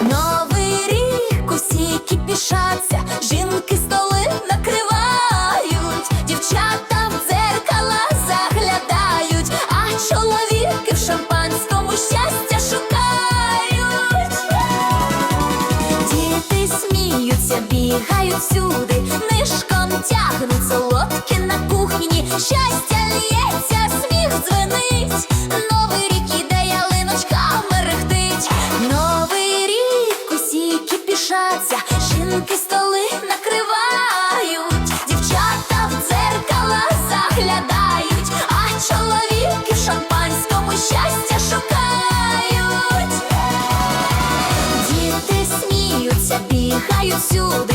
Новий рік усі кіпішаться, жінки бігають всюди, нишком тягнуть солодке на кухні. Щастя лється, сміх дзвенить. Новий рік іде, ялиночка мерехтить. Новий рік усі кіпішаться, жінки бігають всюди,